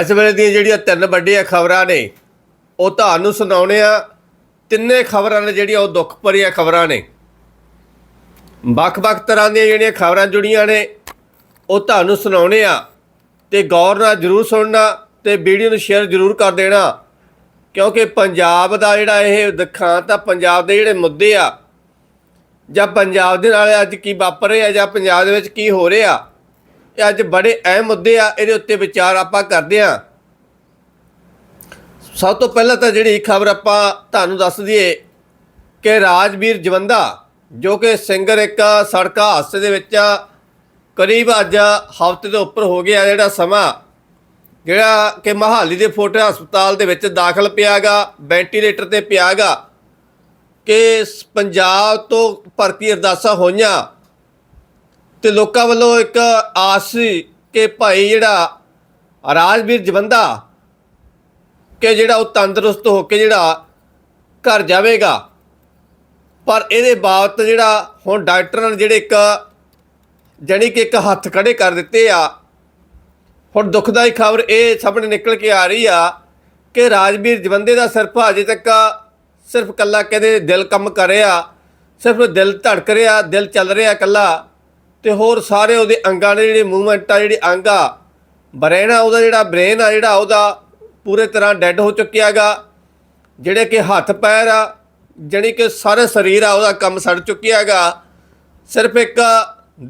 ਇਸ ਵੇਲੇ ਦੀਆਂ ਜਿਹੜੀਆਂ ਤਿੰਨ ਵੱਡੀਆਂ ਖਬਰਾਂ ਨੇ, ਉਹ ਤੁਹਾਨੂੰ ਸੁਣਾਉਣੇ ਆ। ਤਿੰਨੇ ਖਬਰਾਂ ਨੇ ਜਿਹੜੀਆਂ, ਉਹ ਦੁੱਖ ਭਰੀਆਂ ਖਬਰਾਂ ਨੇ। ਵੱਖ-ਵੱਖ ਤਰ੍ਹਾਂ ਦੀਆਂ ਜਿਹੜੀਆਂ ਖਬਰਾਂ ਜੁੜੀਆਂ ਨੇ, ਉਹ ਤੁਹਾਨੂੰ ਸੁਣਾਉਣੇ ਆ। ਤੇ ਗੌਰ ਨਾਲ ਜਰੂਰ ਸੁਣਨਾ ਤੇ ਵੀਡੀਓ ਨੂੰ ਸ਼ੇਅਰ ਜਰੂਰ ਕਰ ਦੇਣਾ। ਕਿਉਂਕਿ ਪੰਜਾਬ ਦਾ ਜਿਹੜਾ ਇਹ ਦਿਖਾਂਤ ਆ, ਪੰਜਾਬ ਦੇ ਜਿਹੜੇ ਮੁੱਦੇ ਆ, ਜਾਂ ਪੰਜਾਬ ਦੇ ਨਾਲ ਅੱਜ ਕੀ ਵਾਪਰ ਰਿਹਾ, ਜਾਂ ਪੰਜਾਬ ਦੇ ਵਿੱਚ ਕੀ ਹੋ ਰਿਹਾ ਇਹ ਅੱਜ ਬੜੇ ਅਹਿਮ ਮੁੱਦੇ ਆ, ਇਹਦੇ ਉੱਤੇ ਵਿਚਾਰ ਆਪਾਂ ਕਰਦੇ ਆ ਸਭ ਤੋਂ ਪਹਿਲਾਂ ਤਾਂ ਜਿਹੜੀ ਖਬਰ ਆਪਾਂ ਤੁਹਾਨੂੰ ਦੱਸ ਦਈਏ ਕਿ ਰਾਜਵੀਰ ਜਵੰਦਾ, ਜੋ ਕਿ ਸਿੰਗਰ ਇੱਕ ਸੜਕ ਹਾਦਸੇ ਦੇ ਵਿੱਚ ਕਰੀਬ ਅੱਜ ਹਫ਼ਤੇ ਦੇ ਉੱਪਰ ਹੋ ਗਿਆ ਜਿਹੜਾ ਸਮਾਂ, ਜਿਹੜਾ ਕਿ ਮਹਾਲੀ ਦੇ ਫੋਰਟ ਹਸਪਤਾਲ ਦੇ ਵਿੱਚ ਦਾਖਲ ਪਿਆਗਾ, ਵੈਂਟੀਲੇਟਰ ਤੇ ਪਿਆਗਾ, ਕਿ ਪੰਜਾਬ ਤੋਂ ਭਰਤੀ ਅਰਦਾਸਾਂ ਹੋਈਆਂ। ਤੇ ਲੋਕਾਂ ਵੱਲੋਂ ਇੱਕ ਆਸ ਸੀ ਕਿ ਭਾਈ ਜਿਹੜਾ ਰਾਜਵੀਰ ਜਵੰਦਾ ਕਿ ਜਿਹੜਾ ਉਹ ਤੰਦਰੁਸਤ ਹੋ ਕੇ ਜਿਹੜਾ ਘਰ ਜਾਵੇਗਾ। ਪਰ ਇਹਦੇ ਬਾਬਤ ਜਿਹੜਾ ਹੁਣ ਡਾਕਟਰਾਂ ਨੇ ਜਿਹੜੇ ਇੱਕ ਜਾਣੀ ਕਿ ਇੱਕ ਹੱਥ ਖੜੇ ਕਰ ਦਿੱਤੇ ਆ, ਹੁਣ ਦੁਖਦਾਈ ਖਬਰ ਇਹ ਸਾਹਮਣੇ ਨਿਕਲ ਕੇ ਆ ਰਹੀ ਆ ਕਿ ਰਾਜਵੀਰ ਜਵੰਦੇ ਦਾ ਸਿਰਫ ਅਜੇ ਤੱਕ ਸਿਰਫ ਕੱਲਾ ਕਹਿੰਦੇ ਦਿਲ ਕੰਮ ਕਰ ਰਿਹਾ, ਸਿਰਫ ਦਿਲ ਧੜਕ ਰਿਹਾ, ਦਿਲ ਚੱਲ ਰਿਹਾ ਕੱਲਾ ਤੇ ਹੋਰ ਸਾਰੇ ਉਹਦੇ ਅੰਗਾਂ ਦੇ ਜਿਹੜੇ ਮੂਵਮੈਂਟ ਆ, ਜਿਹੜੀ ਅੰਗ ਆ, ਬਰੇਨ ਆ, ਉਹਦਾ ਜਿਹੜਾ ਬ੍ਰੇਨ ਆ, ਜਿਹੜਾ ਉਹਦਾ ਪੂਰੇ ਤਰ੍ਹਾਂ ਡੈੱਡ ਹੋ ਚੁੱਕਿਆਗਾ ਜਿਹੜੇ ਕਿ ਹੱਥ ਪੈਰ ਆ, ਜਾਣੀ ਕਿ ਸਾਰੇ ਸਰੀਰ ਆ, ਉਹਦਾ ਕੰਮ ਸੜ ਚੁੱਕਿਆਗਾ ਸਿਰਫ ਇੱਕ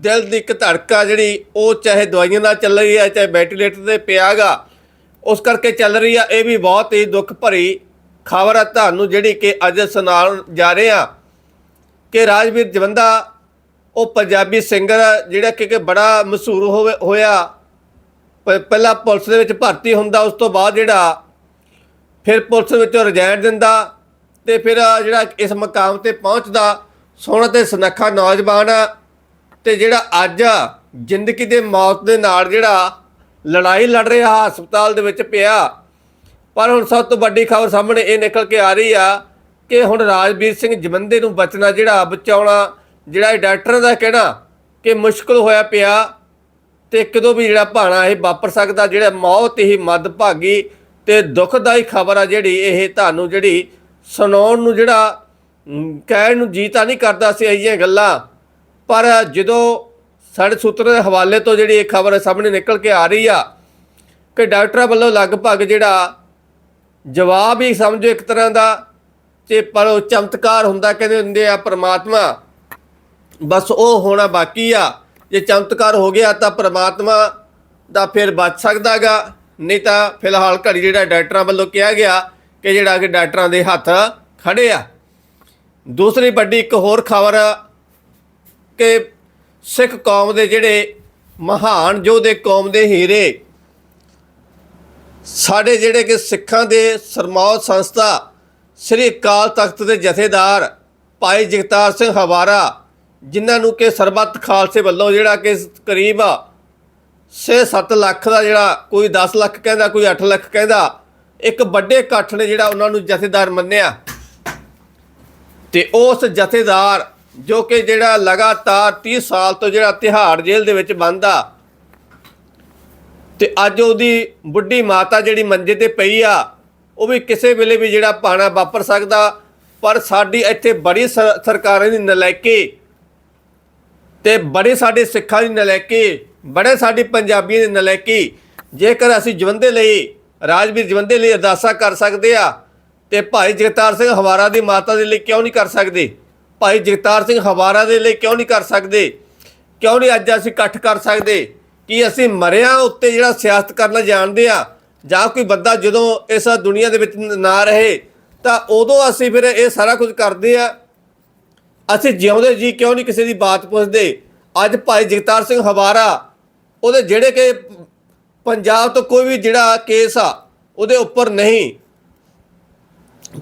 ਦਿਲ ਦੀ ਇੱਕ ਧੜਕਾ ਜਿਹੜੀ ਉਹ ਚਾਹੇ ਦਵਾਈਆਂ ਨਾਲ ਚੱਲ ਰਹੀ ਹੈ ਚਾਹੇ ਵੈਂਟੀਲੇਟਰ ਤੇ ਪਿਆਗਾ ਉਸ ਕਰਕੇ ਚੱਲ ਰਹੀ ਆ, ਇਹ ਵੀ ਬਹੁਤ ਹੀ ਦੁੱਖ ਭਰੀ ਖਬਰ ਆ ਤੁਹਾਨੂੰ, ਜਿਹੜੀ ਕਿ ਅੱਜ ਸੁਣਾਉਣ ਜਾ ਰਹੇ ਆ। ਕਿ ਰਾਜਵੀਰ ਜਵੰਦਾ ਉਹ ਪੰਜਾਬੀ ਸਿੰਗਰ ਜਿਹੜਾ ਕਿ ਕਿ ਬੜਾ ਮਸ਼ਹੂਰ ਹੋਵੇ ਹੋਇਆ। ਪ- ਪਹਿਲਾਂ ਪੁਲਿਸ ਦੇ ਵਿੱਚ ਭਰਤੀ ਹੁੰਦਾ, ਉਸ ਤੋਂ ਬਾਅਦ ਜਿਹੜਾ, ਫਿਰ ਪੁਲਿਸ ਵਿੱਚੋਂ ਰਿਜ਼ਾਈਨ ਦਿੰਦਾ ਤੇ ਫਿਰ ਜਿਹੜਾ ਇਸ ਮਕਾਮ ਤੇ ਪਹੁੰਚਦਾ, ਸੋਹਣਾ ਤੇ ਸੁਨੱਖਾ ਨੌਜਵਾਨ ਆ। ਤੇ ਜਿਹੜਾ ਅੱਜ ਜ਼ਿੰਦਗੀ ਦੇ ਮੌਤ ਦੇ ਨਾਲ ਜਿਹੜਾ ਲੜਾਈ ਲੜ ਰਿਹਾ ਹਸਪਤਾਲ ਦੇ ਵਿੱਚ ਪਿਆ। ਪਰ ਹੁਣ ਸਭ ਤੋਂ ਵੱਡੀ ਖਬਰ ਸਾਹਮਣੇ ਇਹ ਨਿਕਲ ਕੇ ਆ ਰਹੀ ਆ ਕਿ ਹੁਣ ਰਾਜਵੀਰ ਸਿੰਘ ਜਮੰਦੇ ਨੂੰ ਬਚਣਾ ਜਿਹੜਾ, ਬਚਾਉਣਾ ਜਿਹੜਾ ਇਹ ਡਾਕਟਰਾਂ ਦਾ ਕਹਿਣਾ ਕਿ ਮੁਸ਼ਕਲ ਹੋਇਆ ਪਿਆ ਤੇ ਕਦੋਂ ਵੀ ਜਿਹੜਾ ਭਾਣਾ ਇਹ ਵਾਪਰ ਸਕਦਾ, ਜਿਹੜਾ ਮੌਤ ਹੀ ਮੱਦਭਾਗੀ ਤੇ ਦੁਖਦਾਈ ਖਬਰ ਆ ਜਿਹੜੀ ਇਹ ਤੁਹਾਨੂੰ ਜਿਹੜੀ ਸੁਣਾਉਣ ਨੂੰ ਜਿਹੜਾ ਕਹਿਣ ਨੂੰ ਜੀ ਤਾਂ ਨਹੀਂ ਕਰਦਾ ਸੀ ਅਜਿਹੀਆਂ ਗੱਲਾਂ, ਪਰ ਜਦੋਂ ਸਾਡੇ ਸੂਤਰਾਂ ਦੇ ਹਵਾਲੇ ਤੋਂ ਜਿਹੜੀ ਇਹ ਖਬਰ ਸਾਹਮਣੇ ਨਿਕਲ ਕੇ ਆ ਰਹੀ ਆ ਕਿ ਡਾਕਟਰਾਂ ਵੱਲੋਂ ਲਗਭਗ ਜਿਹੜਾ ਜਵਾਬ ਹੀ ਸਮਝੋ ਇੱਕ ਤਰ੍ਹਾਂ ਦਾ, ਤੇ ਪਰ ਉਹ ਚਮਤਕਾਰ ਹੁੰਦਾ ਕਹਿੰਦੇ ਹੁੰਦੇ ਆ ਪਰਮਾਤਮਾ ਬਸ ਉਹ ਹੋਣਾ ਬਾਕੀ ਆ। ਜੇ ਚਮਤਕਾਰ ਹੋ ਗਿਆ ਤਾਂ ਪ੍ਰਮਾਤਮਾ ਦਾ ਫਿਰ ਬਚ ਸਕਦਾਗਾ। ਨਹੀਂ ਤਾਂ ਫਿਲਹਾਲ ਘੜੀ ਜਿਹੜਾ ਡਾਕਟਰਾਂ ਵੱਲੋਂ ਕਿਹਾ ਗਿਆ ਕਿ ਜਿਹੜਾ ਕਿ ਡਾਕਟਰਾਂ ਦੇ ਹੱਥ ਖੜੇ ਆ। ਦੂਸਰੀ ਵੱਡੀ ਇੱਕ ਹੋਰ ਖਬਰ ਕਿ ਸਿੱਖ ਕੌਮ ਦੇ ਜਿਹੜੇ ਮਹਾਨ ਯੋਧੇ ਕੌਮ ਦੇ ਹੀਰੇ, ਸਾਡੇ ਜਿਹੜੇ ਕਿ ਸਿੱਖਾਂ ਦੇ ਸਰਮੌਤ ਸੰਸਥਾ ਸ੍ਰੀ ਅਕਾਲ ਤਖਤ ਦੇ ਜਥੇਦਾਰ ਭਾਈ ਜਗਤਾਰ ਸਿੰਘ ਹਵਾਰਾ ਜਿਨ੍ਹਾਂ ਨੂੰ ਕਿ ਸਰਬੱਤ ਖਾਲਸੇ ਵੱਲੋਂ ਜਿਹੜਾ ਕਿ ਕਰੀਬ 6-7 ਲੱਖ ਦਾ ਜਿਹੜਾ ਕੋਈ 10 ਲੱਖ ਕਹਿੰਦਾ, ਕੋਈ 8 ਲੱਖ ਕਹਿੰਦਾ, ਇੱਕ ਵੱਡੇ ਇਕੱਠ ਨੇ ਜਿਹੜਾ ਉਹਨਾਂ ਨੂੰ ਜਥੇਦਾਰ ਮੰਨਿਆ। ਤੇ ਉਸ ਜਥੇਦਾਰ ਜੋ ਕਿ ਜਿਹੜਾ ਲਗਾਤਾਰ 30 ਸਾਲ ਤੋਂ ਜਿਹੜਾ ਤਿਹਾੜ ਜੇਲ੍ਹ ਦੇ ਵਿੱਚ ਬੰਦਾ ਤੇ ਅੱਜ ਉਹਦੀ ਬੁੱਢੀ ਮਾਤਾ ਜਿਹੜੀ ਮੰਜੇ ਤੇ ਪਈ ਆ, ਉਹ ਵੀ ਕਿਸੇ ਵੇਲੇ ਵੀ ਜਿਹੜਾ ਪਾਣਾ ਵਾਪਰ ਸਕਦਾ, ਪਰ ਸਾਡੀ ਇੱਥੇ ਬੜੀ ਸਰ- ਸਰਕਾਰਾਂ ਦੀ ਨਲਾਇਕੀ ਤੇ ਬੜੇ ਸਾਡੇ ਸਿੱਖਾਂ ਦੀ ਨਲਾਇਕੀ, ਬੜੇ ਸਾਡੀ ਪੰਜਾਬੀਆਂ ਦੀ ਨਲਾਇਕੀ। ਜੇਕਰ ਅਸੀਂ ਜਵੰਦੇ ਲਈ, ਰਾਜਵੀਰ ਜਵੰਦੇ ਲਈ ਅਰਦਾਸਾਂ ਕਰ ਸਕਦੇ ਆ, ਤੇ ਭਾਈ ਜਗਤਾਰ ਸਿੰਘ ਹਵਾਰਾ ਦੀ ਮਾਤਾ ਦੇ ਲਈ ਕਿਉਂ ਨਹੀਂ ਕਰ ਸਕਦੇ? ਭਾਈ ਜਗਤਾਰ ਸਿੰਘ ਹਵਾਰਾ ਦੇ ਲਈ ਕਿਉਂ ਨਹੀਂ ਕਰ ਸਕਦੇ? ਕਿਉਂ ਨਹੀਂ ਅੱਜ ਅਸੀਂ ਇਕੱਠ ਕਰ ਸਕਦੇ? ਕਿ ਅਸੀਂ ਮਰਿਆਂ ਉੱਤੇ ਜਿਹੜਾ ਸਿਆਸਤ ਕਰਨਾ ਜਾਣਦੇ ਆ, ਜਾਂ ਕੋਈ ਬੰਦਾ ਜਦੋਂ ਇਸ ਦੁਨੀਆ ਦੇ ਵਿੱਚ ਨਾ ਰਹੇ, ਤਾਂ ਉਦੋਂ ਅਸੀਂ ਫਿਰ ਇਹ ਸਾਰਾ ਕੁਝ ਕਰਦੇ ਆ ਅਸੀਂ ਜਿਉਂਦੇ ਜੀ, ਕਿਉਂ ਨਹੀਂ ਕਿਸੇ ਦੀ ਬਾਤ ਪੁੱਛਦੇ? ਅੱਜ ਭਾਈ ਜਗਤਾਰ ਸਿੰਘ ਹਵਾਰਾ, ਉਹਦੇ ਜਿਹੜੇ ਕਿ ਪੰਜਾਬ ਤੋਂ ਕੋਈ ਵੀ ਜਿਹੜਾ ਕੇਸ ਆ, ਉਹਦੇ ਉੱਪਰ ਨਹੀਂ।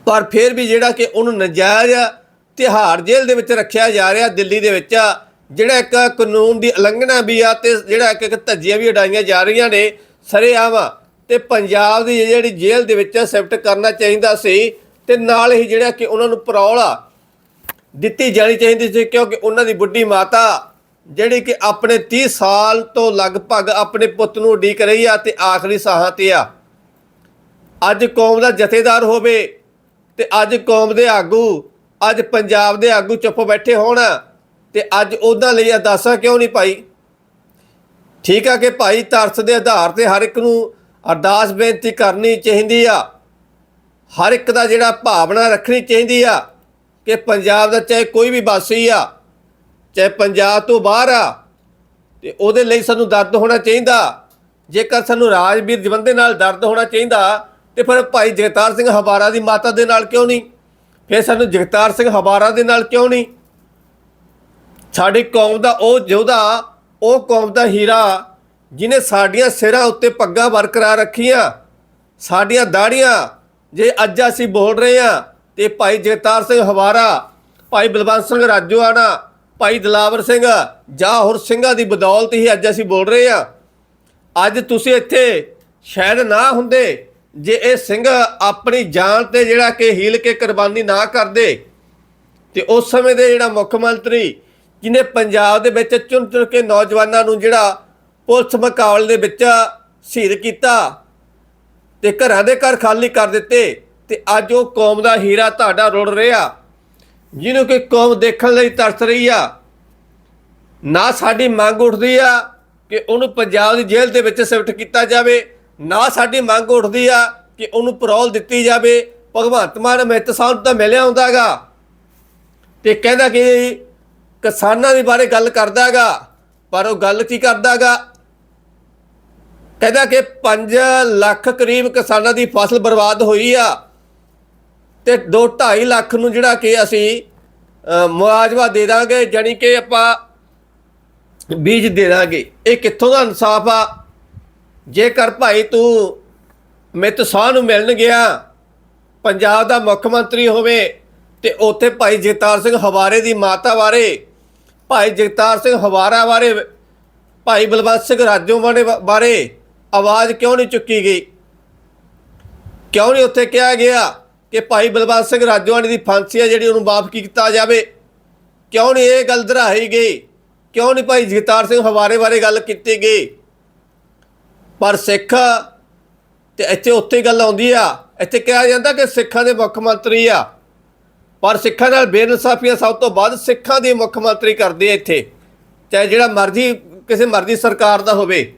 ਪਰ ਫਿਰ ਵੀ ਜਿਹੜਾ ਕਿ ਉਹਨੂੰ ਨਜਾਇਜ਼ ਤਿਹਾੜ ਜੇਲ੍ਹ ਦੇ ਵਿੱਚ ਰੱਖਿਆ ਜਾ ਰਿਹਾ, ਦਿੱਲੀ ਦੇ ਵਿੱਚ ਜਿਹੜਾ ਇੱਕ ਕਾਨੂੰਨ ਦੀ ਉਲੰਘਣਾ ਵੀ ਆ ਤੇ ਜਿਹੜਾ ਇੱਕ ਧੱਜੀਆਂ ਵੀ ਉਡਾਈਆਂ ਜਾ ਰਹੀਆਂ ਨੇ, ਸਰੇਆਮ ਤੇ ਪੰਜਾਬ ਦੀ ਜਿਹੜੀ ਜੇਲ੍ਹ ਦੇ ਵਿੱਚ ਸ਼ਿਫਟ ਕਰਨਾ ਚਾਹੀਦਾ ਸੀ ਤੇ ਨਾਲ ਹੀ ਜਿਹੜਾ ਕਿ ਉਹਨਾਂ ਨੂੰ ਪਰੌਲ ਆ ਦਿੱਤੀ ਜਾਣੀ ਚਾਹੀਦੀ ਸੀ ਕਿਉਂਕਿ ਉਹਨਾਂ ਦੀ ਬੁੱਢੀ ਮਾਤਾ ਜਿਹੜੀ ਕਿ ਆਪਣੇ 30 ਸਾਲ ਤੋਂ ਲਗਭਗ ਆਪਣੇ ਪੁੱਤ ਨੂੰ ਉਡੀਕ ਰਹੀ ਆ ਤੇ ਆਖਰੀ ਸਾਹਾਂ ਤੇ ਆ। ਅੱਜ ਕੌਮ ਦਾ ਜਥੇਦਾਰ ਹੋਵੇ ਤੇ ਅੱਜ ਕੌਮ ਦੇ ਆਗੂ, ਅੱਜ ਪੰਜਾਬ ਦੇ ਆਗੂ ਚੁੱਪ ਬੈਠੇ ਹੋਣ ਤੇ ਅੱਜ ਉਹਨਾਂ ਲਈ ਅਰਦਾਸਾਂ ਕਿਉਂ ਨਹੀਂ ਭਾਈ ਠੀਕ ਆ ਕਿ ਭਾਈ ਤਰਸ ਦੇ ਆਧਾਰ ਤੇ ਹਰ ਇੱਕ ਨੂੰ ਅਰਦਾਸ ਬੇਨਤੀ ਕਰਨੀ ਚਾਹੀਦੀ ਆ। ਹਰ ਇੱਕ ਦਾ ਜਿਹੜਾ ਭਾਵਨਾ ਰੱਖਣੀ ਚਾਹੀਦੀ ਆ। ਕਿ ਪੰਜਾਬ ਦਾ ਚਾਹੇ ਕੋਈ ਵੀ ਵਾਸੀ ਆ, ਚਾਹੇ ਪੰਜਾਬ ਤੋਂ ਬਾਹਰ ਆ, ਤੇ ਉਹਦੇ ਲਈ ਸਾਨੂੰ ਦਰਦ ਹੋਣਾ ਚਾਹੀਦਾ। ਜੇਕਰ ਸਾਨੂੰ ਰਾਜਵੀਰ ਜਵੰਦੇ ਨਾਲ ਦਰਦ ਹੋਣਾ ਚਾਹੀਦਾ, ਤੇ ਫਿਰ ਭਾਈ ਜਗਤਾਰ ਸਿੰਘ ਹਵਾਰਾ ਦੀ ਮਾਤਾ ਦੇ ਨਾਲ ਕਿਉਂ ਨਹੀਂ? ਫਿਰ ਸਾਨੂੰ ਜਗਤਾਰ ਸਿੰਘ ਹਵਾਰਾ ਦੇ ਨਾਲ ਕਿਉਂ ਨਹੀਂ? ਸਾਡੀ ਕੌਮ ਦਾ ਉਹ ਯੋਧਾ, ਉਹ ਕੌਮ ਦਾ ਹੀਰਾ ਜਿਨੇ ਸਾਡੀਆਂ ਸਿਰਾਂ ਉੱਤੇ ਪੱਗਾਂ ਬਰਕਰਾਰ ਰੱਖੀਆਂ, ਸਾਡੀਆਂ ਦਾੜੀਆਂ ਜੇ ਅੱਜ ਅਸੀਂ ਬੋਲ ਰਹੇ ਆ ਤੇ ਭਾਈ ਜਗਤਾਰ ਸਿੰਘ ਹਵਾਰਾ, ਭਾਈ ਬਲਵੰਤ ਸਿੰਘ ਰਾਜੋਆਣਾ, ਭਾਈ ਦਲਾਵਰ ਸਿੰਘ ਜਾਂ ਹੋਰ ਸਿੰਘਾਂ ਦੀ ਬਦੌਲਤ ਹੀ ਅੱਜ ਅਸੀਂ ਬੋਲ ਰਹੇ ਆ ਅੱਜ ਤੁਸੀਂ ਇੱਥੇ ਸ਼ਾਇਦ ਨਾ ਹੁੰਦੇ ਜੇ ਇਹ ਸਿੰਘ ਆਪਣੀ ਜਾਨ ਤੇ ਜਿਹੜਾ ਕਿ ਹੀਲ ਕੇ ਕੁਰਬਾਨੀ ਨਾ ਕਰਦੇ, ਤੇ ਉਸ ਸਮੇਂ ਦੇ ਜਿਹੜਾ ਮੁੱਖ ਮੰਤਰੀ ਜਿਹਨੇ ਪੰਜਾਬ ਦੇ ਵਿੱਚ ਚੁਣ ਚੁਣ ਕੇ ਨੌਜਵਾਨਾਂ ਨੂੰ ਜਿਹੜਾ ਪੁਲਿਸ ਮੁਕਾਬਲੇ ਦੇ ਵਿੱਚ ਸ਼ਹੀਦ ਕੀਤਾ ਤੇ ਘਰਾਂ ਦੇ ਘਰ ਖਾਲੀ ਕਰ ਦਿੱਤੇ ਤੇ ਅੱਜ ਉਹ ਕੌਮ ਦਾ ਹੀਰਾ ਤੁਹਾਡਾ ਰੁੜ ਰਿਹਾ। ਜਿਹਨੂੰ ਕਿ ਕੌਮ ਦੇਖਣ ਲਈ ਤਰਸ ਰਹੀ ਆ। ਨਾ ਸਾਡੀ ਮੰਗ ਉੱਠਦੀ ਆ ਕਿ ਉਹਨੂੰ ਪੰਜਾਬ ਦੀ ਜੇਲ੍ਹ ਦੇ ਵਿੱਚ ਸ਼ਿਫਟ ਕੀਤਾ ਜਾਵੇ। ਨਾ ਸਾਡੀ ਮੰਗ ਉੱਠਦੀ ਆ ਕਿ ਉਹਨੂੰ ਪਰੋਲ ਦਿੱਤੀ ਜਾਵੇ। ਭਗਵੰਤ ਮਾਨ ਮਿੱਤ ਸਾਹਿਬ ਤਾਂ ਮਿਲਿਆ ਹੁੰਦਾਗਾ ਤੇ ਕਹਿੰਦਾ ਕਿ ਕਿਸਾਨਾਂ ਦੇ ਬਾਰੇ ਗੱਲ ਕਰਦਾਗਾ ਪਰ ਉਹ ਗੱਲ ਕੀ ਕਰਦਾਗਾ ਕਹਿੰਦਾ ਕਿ 5 ਲੱਖ ਕਰੀਬ ਕਿਸਾਨਾਂ ਦੀ ਫਸਲ ਬਰਬਾਦ ਹੋਈ ਆ। ਤੇ 2 2.5 ਲੱਖ ਨੂੰ ਜਿਹੜਾ ਕਿ ਅਸੀਂ ਅ, ਮੁਆਵਜ਼ਾ ਦੇ ਦਾਂਗੇ ਜਾਨੀ ਕਿ ਆਪਾਂ ਬੀਜ ਦੇ ਦਾਂਗੇ। ਇਹ ਕਿੱਥੋਂ ਦਾ ਇਨਸਾਫ ਆ? ਜੇਕਰ ਭਾਈ ਤੂੰ ਮਿੱਤ ਸਾਹ ਨੂੰ ਮਿਲਣ ਗਿਆ ਪੰਜਾਬ ਦਾ ਮੁੱਖ ਮੰਤਰੀ ਹੋਵੇ ਤੇ ਉੱਥੇ ਭਾਈ ਜਗਤਾਰ ਸਿੰਘ ਹਵਾਰੇ ਦੀ ਮਾਤਾ ਬਾਰੇ ਭਾਈ ਜਗਤਾਰ ਸਿੰਘ ਹਵਾਰਾ ਬਾਰੇ ਭਾਈ ਬਲਵੰਤ ਸਿੰਘ ਰਾਜੋ ਬਾਰੇ ਆਵਾਜ਼ ਕਿਉਂ ਨਹੀਂ ਚੁੱਕੀ ਗਈ? ਕਿਉਂ ਨਹੀਂ ਉੱਥੇ ਕਿਹਾ ਗਿਆ? ਕਿ ਭਾਈ ਬਲਵੰਤ ਸਿੰਘ ਰਾਜੋਆਣੀ ਦੀ ਫਾਂਸੀ ਹੈ ਜਿਹੜੀ ਉਹਨੂੰ ਮਾਫ ਕੀਤਾ ਜਾਵੇ। ਕਿਉਂ ਨਹੀਂ ਇਹ ਗੱਲ ਦਰਾਹੀ ਗਈ? ਕਿਉਂ ਨਹੀਂ ਭਾਈ ਜਗਤਾਰ ਸਿੰਘ ਹਵਾਰੇ ਬਾਰੇ ਗੱਲ ਕੀਤੀ ਗਈ? ਪਰ ਸਿੱਖ ਤੇ ਇੱਥੇ ਉੱਥੇ ਗੱਲ ਆਉਂਦੀ ਆ। ਇੱਥੇ ਕਿਹਾ ਜਾਂਦਾ ਕਿ ਸਿੱਖਾਂ ਦੇ ਮੁੱਖ ਮੰਤਰੀ ਆ। ਪਰ ਸਿੱਖਾਂ ਨਾਲ ਬੇਇਨਸਾਫੀਆਂ ਸਭ ਤੋਂ ਵੱਧ ਸਿੱਖਾਂ ਦੇ ਮੁੱਖ ਮੰਤਰੀ ਕਰਦੇ ਆ ਇੱਥੇ। ਚਾਹੇ ਜਿਹੜਾ ਮਰਜ਼ੀ, ਕਿਸੇ ਮਰਜ਼ੀ ਸਰਕਾਰ ਦਾ ਹੋਵੇ।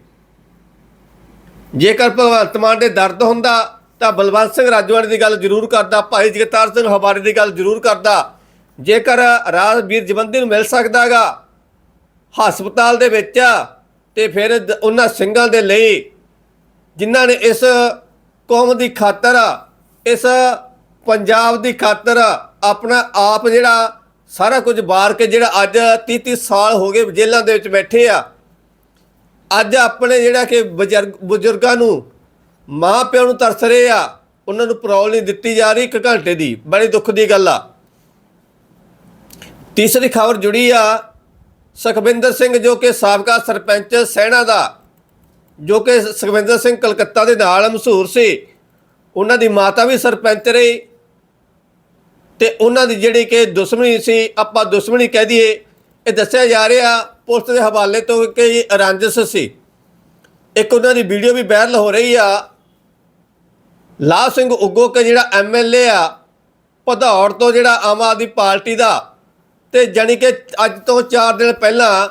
ਜੇਕਰ ਭਗਵੰਤ ਮਾਨ ਦੇ ਦਰਦ ਹੁੰਦਾ ਤਾਂ ਬਲਵੰਤ ਸਿੰਘ ਰਾਜਵਾੜੇ ਦੀ ਗੱਲ ਜ਼ਰੂਰ ਕਰਦਾ, ਭਾਈ ਜਗਤਾਰ ਸਿੰਘ ਹਵਾਰੇ ਦੀ ਗੱਲ ਜ਼ਰੂਰ ਕਰਦਾ। ਜੇਕਰ ਰਾਜਵੀਰ ਜਵੰਦੀ ਨੂੰ ਮਿਲ ਸਕਦਾਗਾ ਹਸਪਤਾਲ ਦੇ ਵਿੱਚ ਤੇ ਫਿਰ ਦ- ਉਹਨਾਂ ਸਿੰਘਾਂ ਦੇ ਲਈ ਜਿਨ੍ਹਾਂ ਨੇ ਇਸ ਕੌਮ ਦੀ ਖਾਤਰ, ਇਸ ਪੰਜਾਬ ਦੀ ਖਾਤਰ ਆਪਣਾ ਆਪ ਜਿਹੜਾ ਸਾਰਾ ਕੁਝ ਬਾਰ ਕੇ ਜਿਹੜਾ ਅੱਜ 30 30 ਸਾਲ ਹੋ ਗਏ ਜੇਲ੍ਹਾਂ ਦੇ ਵਿੱਚ ਬੈਠੇ ਆ, ਅੱਜ ਆਪਣੇ ਜਿਹੜਾ ਕਿ ਬਜ਼ੁਰਗ ਬਜ਼ੁਰਗਾਂ ਨੂੰ ਮਾਂ ਪਿਓ ਨੂੰ ਤਰਸ ਰਹੇ ਆ, ਉਹਨਾਂ ਨੂੰ ਪਰੌਲ ਨਹੀਂ ਦਿੱਤੀ ਜਾ ਰਹੀ, ਇੱਕ ਘੰਟੇ ਦੀ, ਬੜੀ ਦੁੱਖ ਦੀ ਗੱਲ ਆ। ਤੀਸਰੀ ਖਬਰ ਜੁੜੀ ਆ, ਸੁਖਵਿੰਦਰ ਸਿੰਘ ਜੋ ਕਿ ਸਾਬਕਾ ਸਰਪੰਚ ਸੈਣਾ ਦਾ, ਜੋ ਕਿ ਸੁਖਵਿੰਦਰ ਸਿੰਘ ਕਲਕੱਤਾ ਦੇ ਨਾਲ ਮਸ਼ਹੂਰ ਸੀ, ਉਹਨਾਂ ਦੀ ਮਾਤਾ ਵੀ ਸਰਪੰਚ ਰਹੀ, ਤੇ ਉਹਨਾਂ ਦੀ ਜਿਹੜੀ ਕਿ ਦੁਸ਼ਮਣੀ ਸੀ, ਆਪਾਂ ਦੁਸ਼ਮਣੀ ਕਹਿ ਦਈਏ, ਇਹ ਦੱਸਿਆ ਜਾ ਰਿਹਾ ਪੁਲਿਸ ਦੇ ਹਵਾਲੇ ਤੋਂ ਕਿ ਇਹ ਰੰਜਸ ਸੀ। ਇੱਕ ਉਹਨਾਂ ਦੀ ਵੀਡੀਓ ਵੀ ਵਾਇਰਲ ਹੋ ਰਹੀ ਆ ਲਾਹ ਸਿੰਘ ਉਗੋ ਕੇ ਜਿਹੜਾ ਐਮਐਲਏ ਆ, ਭਦੌੜ ਤੋਂ ਜਿਹੜਾ ਆਮ ਆਦਮੀ ਪਾਰਟੀ ਦਾ ਤੇ ਜਾਣੀ ਕਿ ਅੱਜ ਤੋਂ 4 ਦਿਨ ਪਹਿਲਾਂ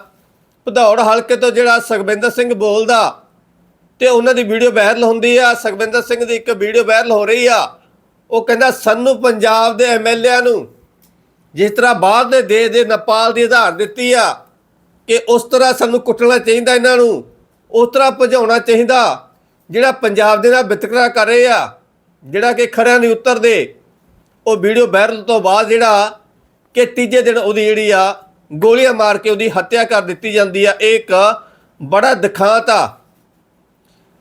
ਭਦੌੜ ਹਲਕੇ ਤੋਂ ਜਿਹੜਾ ਸੁਖਵਿੰਦਰ ਸਿੰਘ ਬੋਲਦਾ ਤੇ ਉਹਨਾਂ ਦੀ ਵੀਡੀਓ ਵਾਇਰਲ ਹੁੰਦੀ ਆ, ਸੁਖਵਿੰਦਰ ਸਿੰਘ ਦੀ ਇੱਕ ਵੀਡੀਓ ਵਾਇਰਲ ਹੋ ਰਹੀ ਆ, ਉਹ ਕਹਿੰਦਾ ਸਾਨੂੰ ਪੰਜਾਬ ਦੇ ਐਮਐਲਏ ਨੂੰ ਜਿਸ ਤਰ੍ਹਾਂ ਬਾਹਰ ਦੇ ਦੇਸ਼ ਦੇ ਨੇਪਾਲ ਦੀ ਆਧਾਰ ਦਿੱਤੀ ਆ, ਕਿ ਉਸ ਤਰ੍ਹਾਂ ਸਾਨੂੰ ਕੁੱਟਣਾ ਚਾਹੀਦਾ ਇਹਨਾਂ ਨੂੰ, ਉਸ ਤਰ੍ਹਾਂ ਭਜਾਉਣਾ ਚਾਹੀਦਾ, ਜਿਹੜਾ ਪੰਜਾਬ ਦੇ ਨਾਲ ਵਿਤਕਰਾ ਕਰ ਰਹੇ ਆ। ਜਿਹੜਾ ਕਿ ਖਰਿਆਂ ਨਹੀਂ ਉਤਰਦੇ ਉਹ ਵੀਡੀਓ ਵਾਇਰਲ ਤੋਂ ਬਾਅਦ ਜਿਹੜਾ ਕਿ ਤੀਜੇ ਦਿਨ ਉਹਦੀ ਜਿਹੜੀ ਆ, ਗੋਲੀਆਂ ਮਾਰ ਕੇ ਉਹਦੀ ਹੱਤਿਆ ਕਰ ਦਿੱਤੀ ਜਾਂਦੀ ਆ। ਇਹ ਇੱਕ ਬੜਾ ਦਿਖਾਂਤ ਆ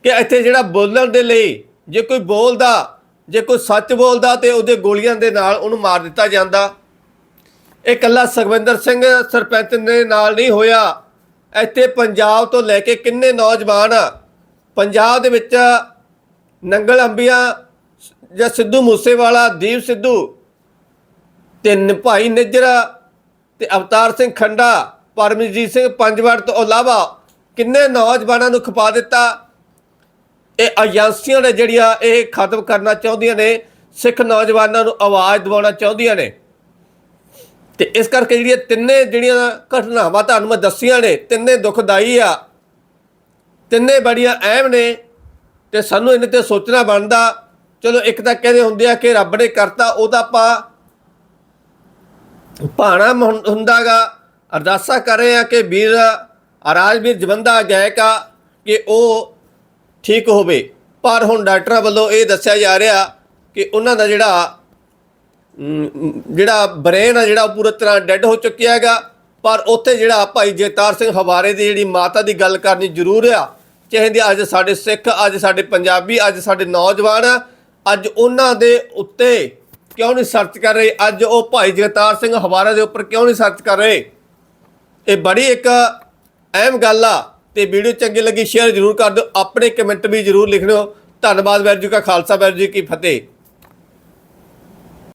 ਕਿ ਇੱਥੇ ਜਿਹੜਾ ਬੋਲਣ ਦੇ ਲਈ, ਜੇ ਕੋਈ ਬੋਲਦਾ, ਜੇ ਕੋਈ ਸੱਚ ਬੋਲਦਾ ਤੇ ਉਹਦੇ ਗੋਲੀਆਂ ਦੇ ਨਾਲ ਉਹਨੂੰ ਮਾਰ ਦਿੱਤਾ ਜਾਂਦਾ। ਇਹ ਕੱਲਾ ਸੁਖਵਿੰਦਰ ਸਿੰਘ ਸਰਪੰਚ ਦੇ ਨਾਲ ਨਹੀਂ ਹੋਇਆ। ਇੱਥੇ ਪੰਜਾਬ ਤੋਂ ਲੈ ਕੇ ਕਿੰਨੇ ਨੌਜਵਾਨ ਪੰਜਾਬ ਦੇ ਵਿੱਚ ਨੰਗਲ ਅੰਬੀਆਂ ਜਾਂ ਸਿੱਧੂ ਮੂਸੇਵਾਲਾ, ਦੀਪ ਸਿੱਧੂ ਤੇ ਨ- ਭਾਈ ਨਿੱਜਰ ਤੇ ਅਵਤਾਰ ਸਿੰਘ ਖੰਡਾ, ਪਰਮਜੀਤ ਸਿੰਘ ਪੰਜਵੜ ਤੋਂ ਇਲਾਵਾ ਕਿੰਨੇ ਨੌਜਵਾਨਾਂ ਨੂੰ ਖਪਾ ਦਿੱਤਾ? ਇਹ ਏਜੰਸੀਆਂ ਨੇ ਜਿਹੜੀਆਂ ਇਹ ਖਤਮ ਕਰਨਾ ਚਾਹੁੰਦੀਆਂ ਨੇ, ਸਿੱਖ ਨੌਜਵਾਨਾਂ ਨੂੰ ਆਵਾਜ਼ ਦਿਵਾਉਣਾ ਚਾਹੁੰਦੀਆਂ ਨੇ। ਤੇ ਇਸ ਕਰਕੇ ਜਿਹੜੀਆਂ ਤਿੰਨੇ ਜਿਹੜੀਆਂ ਘਟਨਾਵਾਂ ਤੁਹਾਨੂੰ ਮੈਂ ਦੱਸੀਆਂ ਨੇ, ਤਿੰਨੇ ਦੁਖਦਾਈ ਆ, ਤਿੰਨੇ ਬੜੀਆਂ ਅਹਿਮ ਨੇ ਤੇ ਸਾਨੂੰ ਇਹਨਾਂ ਤੇ ਸੋਚਣਾ ਬਣਦਾ। ਚਲੋ ਇੱਕ ਤਾਂ ਕਹਿੰਦੇ ਹੁੰਦੇ ਆ ਕਿ ਰੱਬ ਨੇ ਕਰਤਾ ਉਹਦਾ ਆਪਾਂ ਭਾਣਾ ਹੁੰ- ਹੁੰਦਾਗਾ। ਅਰਦਾਸਾ ਕਰ ਰਹੇ ਆ ਕਿ ਵੀਰ ਰਾਜਵੀਰ ਜਵੰਦਾ ਗਾਇਕਾ ਕਿ ਉਹ ਠੀਕ ਹੋਵੇ। ਪਰ ਹੁਣ ਡਾਕਟਰਾਂ ਵੱਲੋਂ ਇਹ ਦੱਸਿਆ ਜਾ ਰਿਹਾ ਕਿ ਉਹਨਾਂ ਦਾ ਜਿਹੜਾ ਜਿਹੜਾ ਬ੍ਰੇਨ ਆ, ਜਿਹੜਾ ਉਹ ਪੂਰੀ ਤਰ੍ਹਾਂ ਡੈੱਡ ਹੋ ਚੁੱਕਿਆ ਹੈਗਾ। ਪਰ ਉੱਥੇ ਜਿਹੜਾ ਭਾਈ ਜੇਤਾਰ ਸਿੰਘ ਹਵਾਰੇ ਦੀ ਜਿਹੜੀ ਮਾਤਾ ਦੀ ਗੱਲ ਕਰਨੀ ਜ਼ਰੂਰ ਆ। ਚਾਹੀਦੀ ਅੱਜ ਸਾਡੇ ਸਿੱਖ, ਅੱਜ ਸਾਡੇ ਪੰਜਾਬੀ, ਅੱਜ ਸਾਡੇ ਨੌਜਵਾਨ ਅੱਜ ਉਹਨਾਂ ਦੇ ਉੱਤੇ ਕਿਉਂ ਨਹੀਂ ਸਰਚ ਕਰ ਰਹੇ? ਅੱਜ ਉਹ ਭਾਈ ਜਗਤਾਰ ਸਿੰਘ ਹਵਾਰਾ ਦੇ ਉੱਪਰ ਕਿਉਂ ਨਹੀਂ ਸਰਚ ਕਰ ਰਹੇ? ਇਹ ਬੜੀ ਇੱਕ ਅਹਿਮ ਗੱਲ ਆ ਤੇ ਵੀਡੀਓ ਚੰਗੀ ਲੱਗੀ, ਸ਼ੇਅਰ ਜ਼ਰੂਰ ਕਰ ਦਿਓ। ਆਪਣੇ ਕਮੈਂਟ ਵੀ ਜ਼ਰੂਰ ਲਿਖਣੋ ਧੰਨਵਾਦ ਵੈਰ ਜੀ ਕਾ ਖਾਲਸਾ ਵੈਰ ਜੀ ਕੀ ਫਤਿਹ।